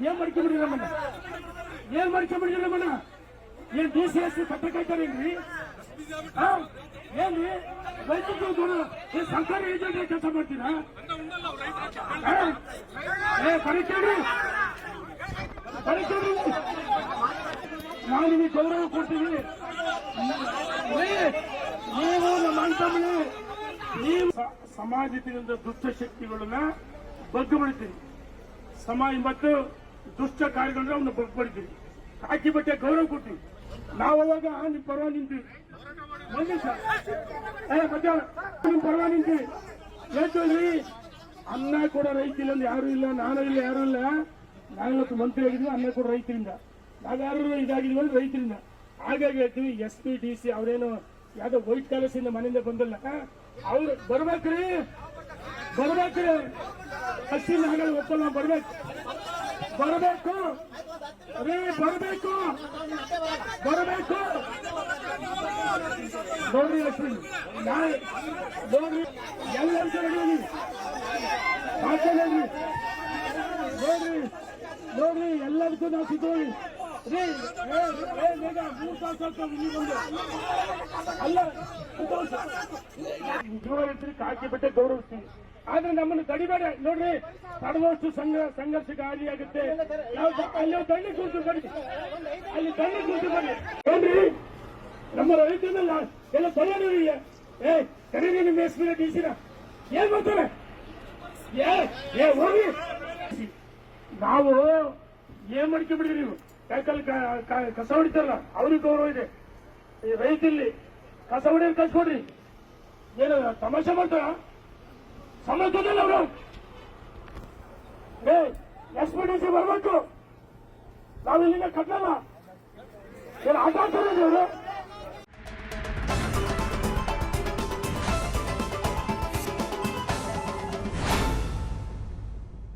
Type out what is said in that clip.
ಏನ್ ಮಾಡ್ಕೊಂಡ್ಬಿಡಿ ನಮ್ಮನ್ನ ಏನ್ ಮಾಡ್ಕೊಂಡ್ಬಿಡಿ ನಮ್ಮನ್ನ ಏನ್ ಡಿ ಸಿ ಎಸ್ ಕಾಯ್ತಾರೇನ್ರಿ ಆ? ಏನ್ರಿ? ವೈದ್ಯಕೀಯ ಗುಣ ಏನ್ ಸರ್ಕಾರಿ ಏಜೆಂಟ್ ಕೆಲಸ ಮಾಡ್ತೀರಾ? ಏ ಕರಿತೇವ್ರಿ ಕರಿತೇವ್ರಿ ನಾವು ನಿಮಗೆ ಗೌರವ ಕೊಡ್ತೀವಿ ನೀವು ನಮ್ಮ ಅಣ್ತಮ್ಮನೇ ನೀವು ಸಮಾಜದಿಂದ ದುಷ್ಟ ಶಕ್ತಿಗಳನ್ನ ಬಗ್ಗು ಸಮಾಜ ಮತ್ತು ದುಷ್ಟ ಕಾರ್ಯಗಳನ್ನ ಅವನ್ನ ಬಗ್ಗು ಹಾಕಿ ಬಟ್ಟೆ ಗೌರವ ಕೊಡ್ತೀವಿ ನಾವು ಅವಾಗ ನಿಮ್ ಪರವಾಗಿ ನಿಂತೀವಿ. ನಿಮ್ ಪರವಾಗಿ ನಿಂತೀವಿ. ಅನ್ನ ಕೂಡ ರೈತಿಲ್ಲ ಅಂದ್ರೆ ಯಾರು ಇಲ್ಲ, ನಾನು ಇಲ್ಲ, ಯಾರು ಇಲ್ಲ. ನಾನಿವತ್ತು ಮಂತ್ರಿ ಆಗಿದ್ವಿ ಅನ್ನ ಕೂಡ ರೈತರಿಂದ ನಾವ್ಯಾರು ಇದಾಗಿದ್ವಿ ಅಂದ್ರೆ ರೈತರಿಂದ ಹಾಗಾಗಿ ಹೇಳ್ತೀವಿ, ಎಸ್ ಪಿ, ಡಿ ಸಿ ಅವರೇನು ಯಾವ್ದೋ ವೈಟ್ ಕಾಲಸ್ ಇಂದ ಮನೆಯಿಂದ ಬಂದಿಲ್ಲ. ಅವ್ರು ಬರ್ಬೇಕ್ರಿ. ಬರ್ಬೇಕ್ರಿ ಹಸಿನ ಹಾಗೆ ಒಪ್ಪಲ್ಲ ಬರ್ಬೇಕು. ಬರಬೇಕು. ರೇ ಬರಬೇಕು. ಬರಬೇಕು. ನೋಡ್ರಿ ಲಕ್ಷ್ಮಿ ನಾಳೆ ನೋಡ್ರಿ ಎಲ್ಲರೂ ಮಾತಾಡೋದ್ರಿ ನೋಡ್ರಿ ನೋಡ್ರಿ ಎಲ್ಲದಕ್ಕೂ ನಾವು ಸಿದ್ದೋಳಿ ರೀ ಏ, ಏ, ಬೇಗ ಮೂರ್ ತಾಸು ಆಯ್ತು ಇಲ್ಲಿ ಬಂದು. ಅಲ್ಲ ಕಾಕಿ ಬಿಟ್ಟೆ ಗೌರವಿಸ್ತೀವಿ ಆದ್ರೆ ನಮ್ಮನ್ನು ತಡಿಬೇಡ. ನೋಡ್ರಿ, ತಡವಷ್ಟು ಸಂಘ ದ- ಅಲ್ಲಿ ದಂಡಿ ಕೂತು ಬನ್ನಿ. ಅಲ್ಲಿ ದಂಡಿ ಕೂತು ಬನ್ನಿ. ಏನ್ರಿ ನಮ್ಮ ರೈತನಲ್ಲ ಎಲ್ಲ ತಲೆನೋವಿಲ್ಲ ಏ ಕರೀರಿ ನಿಮ್ಮ ಹೆಸರು ಏನ್ ಮಾಡ್ತಾರೆ? ಏ ಏ, ಹೋಗಿ. ನಾವು ಏನ್ ಮಾಡ್ಕೊಂಡ್ಬಿಡ್ರಿ ನೀವು? ಕೈಕಲ್ ಕಸ ಹೊಡಿತಾರಲ್ಲ, ಅವ್ರಿಗೆ ಗೌರವ ಇದೆ. ಈ ರೈತಲ್ಲಿ ಕಸ ಹೊಡಿಯೋದು ಕಳ್ಸ್ಕೊಡ್ರಿ ಏನು, ತಮಾಷೆ ಮಾಡ್ತಾರ? ಸಮರ್ಥದಲ್ಲ ಅವರು ಎಸ್ ಪಿ ಡಿ ಸಿ ಬರಬೇಕು. ನಾವು ಇಲ್ಲಿಂದ ಕಟ್ಟಲ್ಲ. ಏನು ಆಟ ಆಡ್ತಾರೆ